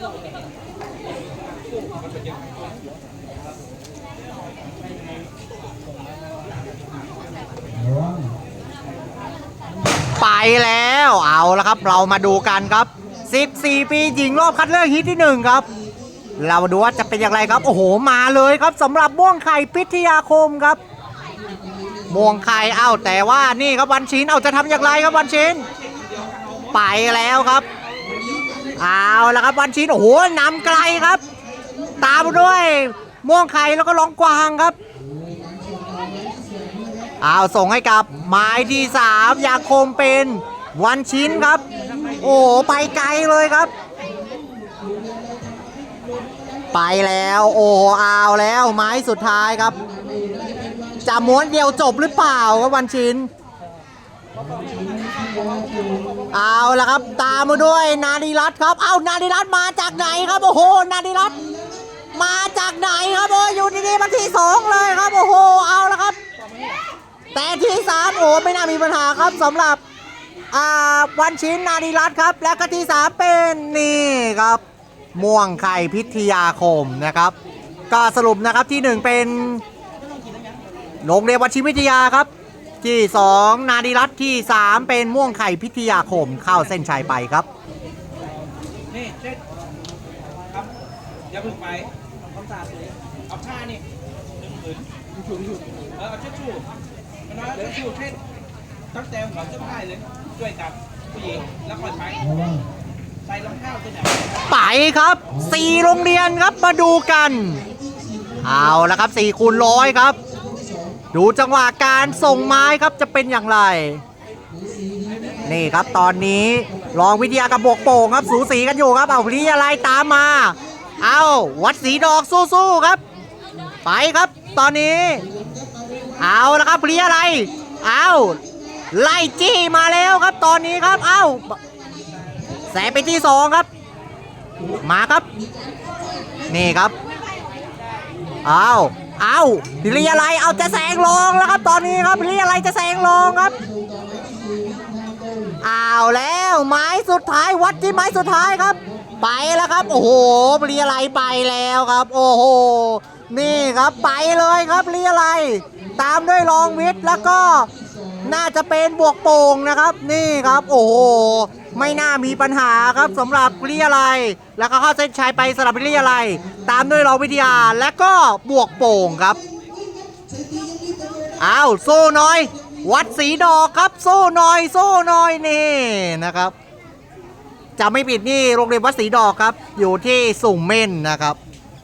ไปแล้วเอาละครับ เรามาดูกันครับ 14 ปีหญิงรอบคัดเลือกฮิตที่1ครับ เรามาดูว่าจะเป็นอย่างไรครับ โอ้โหมาเลยครับสำหรับม่วงไข่พิทยาคมครับม่วงไข่เอ้าแต่ว่านี่ครับวันชินเอาจะทำอย่างไรครับวันชินไปแล้วครับ เอาละครับวันชินโอ้โหนำไกลครับ ตามด้วยม่วงไข่แล้วก็ร้องกวางครับเอาส่งให้กับหมายที่สามยาคมเป็นวันชิ้นครับ โอ้ไปไกลเลยครับ ไปแล้วโอ้เอาแล้วไม้สุดท้ายครับจะม้วนเดียวจบหรือเปล่าครับวันชิน เอาละครับ ตามมาด้วยนาดิรัตครับ เอานาดิรัตมาจากไหนครับโอ้โหนาดิรัตมาจากไหนครับโอ้ยอยู่ดีๆมาที่สองเลยครับโอ้โหเอาละครับ แต่ที่สามโอ้ไม่น่ามีปัญหาครับสำหรับอ่าวันชินนาดิรัตครับ และก็ที่สามเป็นนี่ครับ ม่วงไข่พิทยาคมนะครับ ก็สรุปนะครับที่หนึ่งเป็นโรงเรียนวัชิวิทยาครับ ที่สองนาดิรัตน์ที่สามเป็นม่วงไข่พิทยาคมเข้าเส้นชัยไปครับ นี่เช็ดครับอย่าเพึ่งไปทำความสะอาดเลยเอาผ้านี่ดึงผืนชูชูเออเอาเช็ดชูมันว่าเดี๋ยวชูเช็ดตั้งแต่หัวจนท้ายเลยช่วยกับผู้หญิงแล้วค่อยไปใส่รองเท้าที่ไหนไปครับสี่โรงเรียนครับมาดูกัน เอาละครับสี่คูณร้อยครับ ดูจังหวะการส่งไม้ครับจะเป็นอย่างไร นี่ครับตอนนี้รองวิทยากับบวกโป่งครับสูสีกันอยู่ครับเอาพลีอะไรตามมา เอาวัดสีดอกสู้ๆครับ ไปครับตอนนี้ เอาละครับพลีอะไรเอาไล่จี้มาแล้วครับตอนนี้ครับ เอาแสไปที่สองครับ มาครับ นี่ครับเอา เอาเรียอะไรเอาจะแสงลงแล้วครับตอนนี้ครับเรียอะไรจะแสงลงครับเอาแล้วไม้สุดท้ายวัดที่ไม้สุดท้ายครับ ไปแล้วครับ โอ้โหเรียอะไรไปแล้วครับ โอ้โหนี่ครับไปเลยครับเรียอะไร ตามด้วยรองวิทย์แล้วก็ น่าจะเป็นบวกโป่งนะครับ นี่ครับโอ้โหไม่น่ามีปัญหาครับสำหรับวิทยาลัยแล้วก็เข้าเส้นชัยไปสำหรับวิทยาลัยตามด้วยรองวิทยาและก็บวกโป่งครับอ้าวสู้หน่อย วัดสีดอกครับสู้หน่อยสู้หน่อยนี่นะครับ จะไม่ผิดนี่โรงเรียนวัดสีดอกครับ อยู่ที่สุ่มเม่นนะครับ